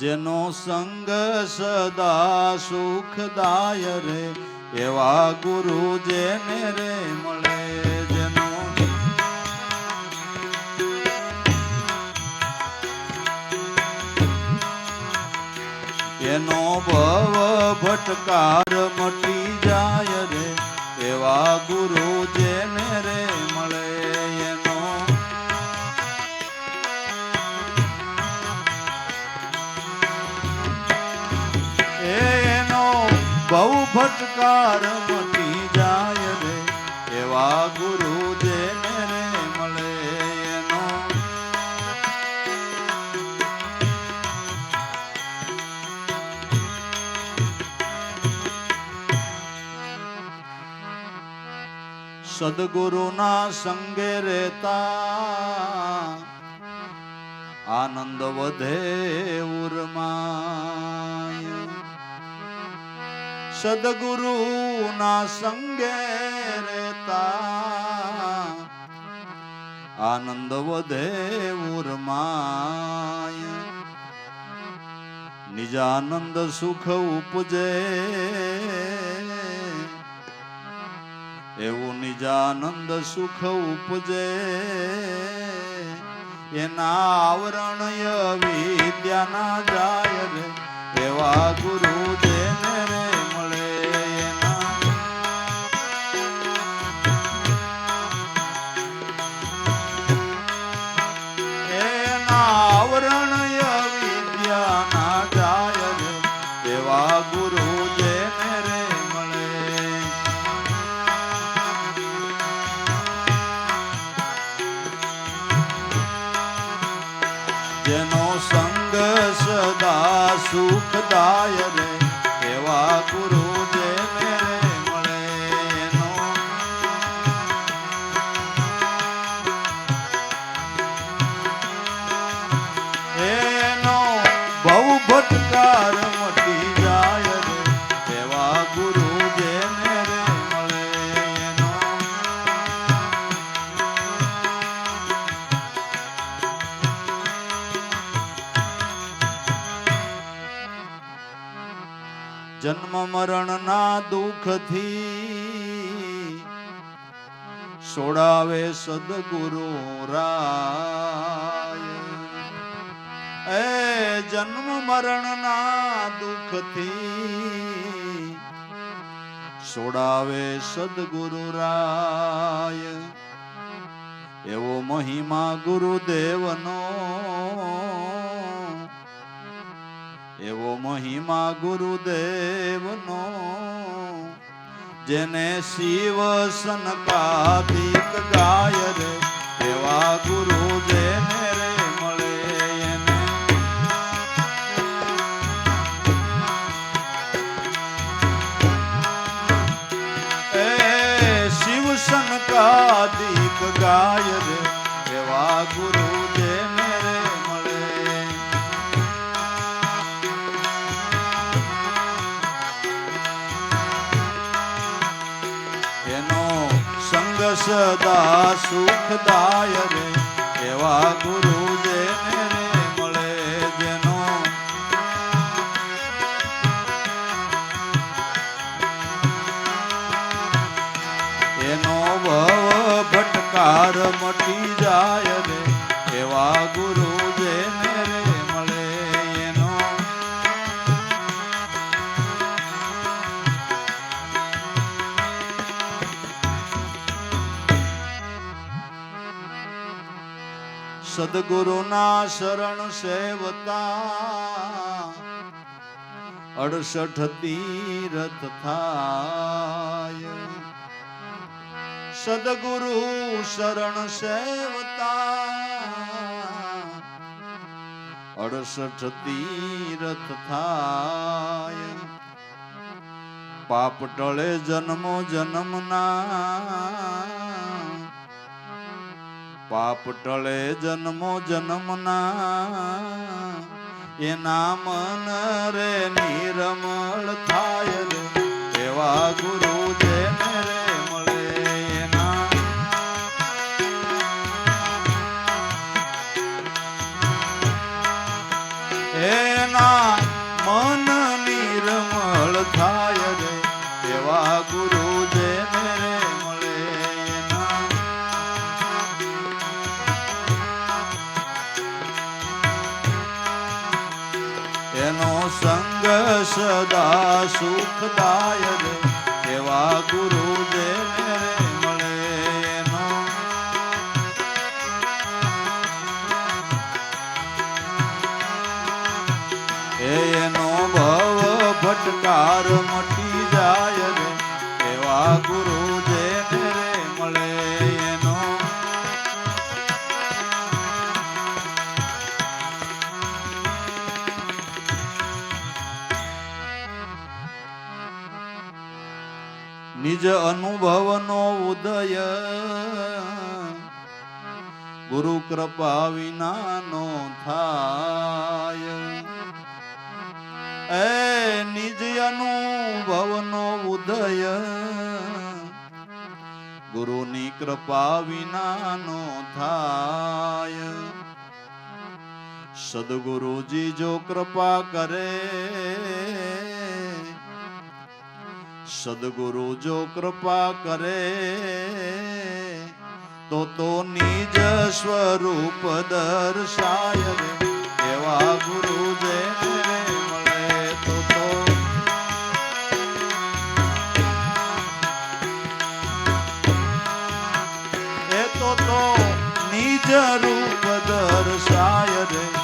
જેનો સંગ સદા સુખદાય રે, એવા ગુરુ જેને રે મળે, જેનો એનો ભવ ભટકાર મટી જાય રે, એવા ગુરુ બહુ ભટકાર મટી જાય રે, એવા ગુરુ જેને મળે એનો. સદગુરુના સંગે રહેતા આનંદ વધે ઉરમાય સદગુરુના સંગે રહેતા. આનંદ વધે ઉરમાય નિજાનંદ સુખ ઉપજે. એવું નિજાનંદ સુખ ઉપજે. એના આવરણય વિદ્યાના જાય રે એવા ગુરુ એવા ગુરુ જે મેરે મળે. જેનો સંગ સદા સુખદાય રે મરણના દુઃખથી સોડાવે સદગુરુ રાય. એ જન્મ મરણના દુઃખથી સોડાવે સદગુરુ રાય. એવો મહિમા ગુરુદેવનો એવો મહિમા ગુરુદેવનો, જેને શિવ સનકાદિક ગાય રે એવા ગુરુ જેને રે એ શિવ સનકાદિક ગાય રે સદા સુખદાય રે એવા ગુરુ સદગુરુના શરણ સેવતા, અડસઠ તીરથ થાય. સદગુરુ શરણ સેવતા, અડસઠ તીરથ થાય. પાપ ટળે જન્મો જન્મના પાપ ટળે જન્મો જન્મના. એના મન રે નિરમળ થાય એવા ગુરુ સદા સુખદાય એવા ગુરુ જેને મળે એનો ભવ ભટકાર મટી નિજ અનુભવનો ઉદય. ગુરુ કૃપા વિનાનો થાય. એ નિજ અનુભવનો ઉદય. ગુરુની કૃપા વિનાનો થાય. સદગુરુજી જો કૃપા કરે સદગુરુ જો કૃપા કરે, તો તો નિજ સ્વરૂપ દર્શાય એવા ગુરુ જેને રૂપ દર્શાય રે.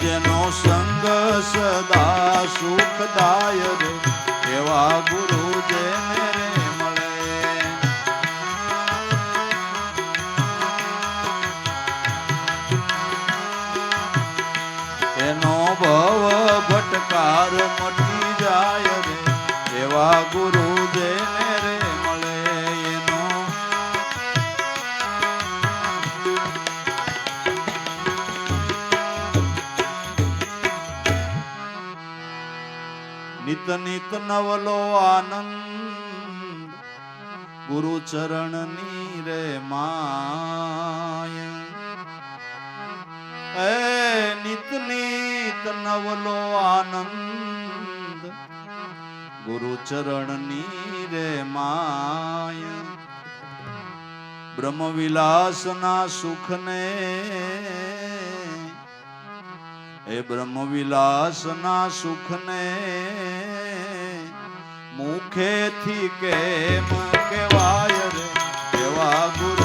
જેનો સંગ સદા સુખદાય એવા ગુરુ જેને એનો ભવ ભટકાર મટી જાય રે એવા ગુરુ નિત નિત નવલો આનંદ, ગુરુ ચરણની રે માય. એ નિત નિત નવલો આનંદ, ગુરુ ચરણની રે માય. બ્રહ્મ વિલાસના સુખને, એ બ્રહ્મ વિલાસના સુખને મુખેથી કેમ કેવાય રે કેવા ગુરુ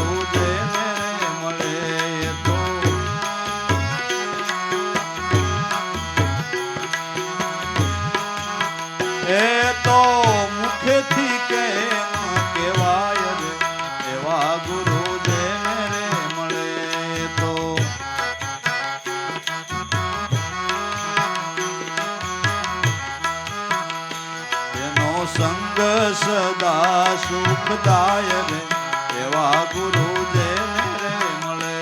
સંગ સદા સુખદાય રે એવા ગુરુ જેને મળે.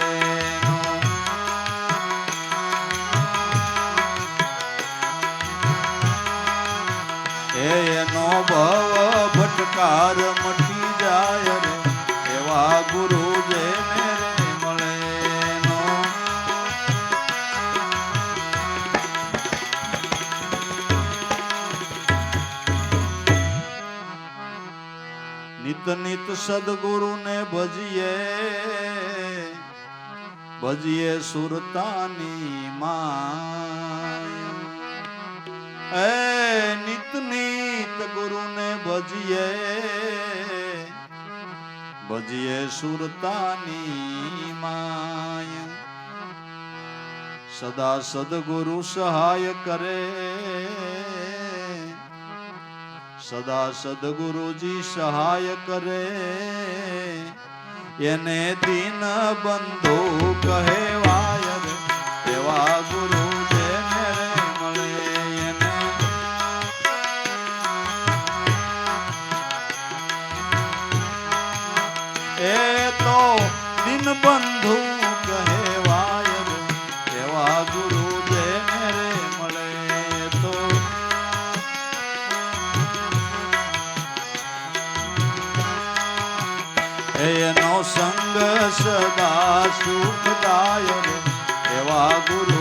એનો ભવ ભટકાર મટી જાય રે એવા ગુરુ નિત સદગુરુને ભજીએ ભજીએ સુરતાની માય. એ નિત નિત ગુરુને ભજીએ ભજીએ સુરતાની માય. સદા સદગુરુ સહાય કરે સદા સદગુરુજી સહાય કરે. એને દીન બંધુ કહેવાય એવા ગુરુ સદા સુખદાયક એવા ગુરુ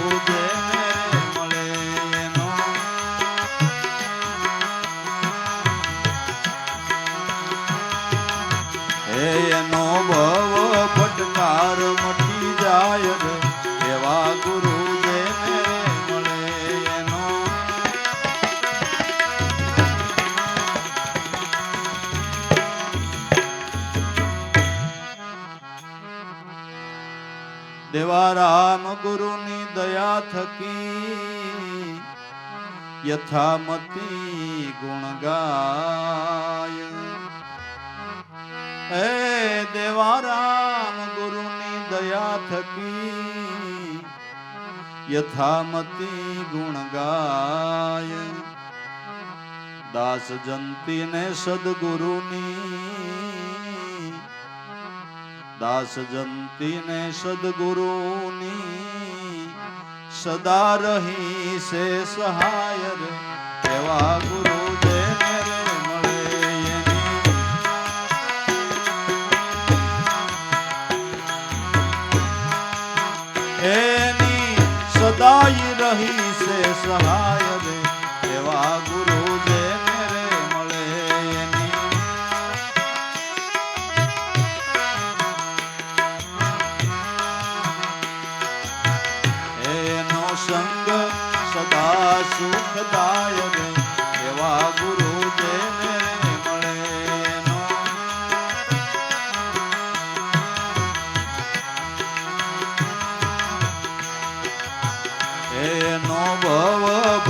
રામ ગુરુની દયા થકી યથામતી ગુણ ગાય. હે દેવા રામ ગુરુની દયા થકી યથામતી ગુણ ગાય. દાસ જંતીને સદગુરુની દાસ જંતીને સદગુરુની સદા રહી સે સહાય રે એવા ગુરુ એની. સદાય રહી સે સહાય. એનો ભવ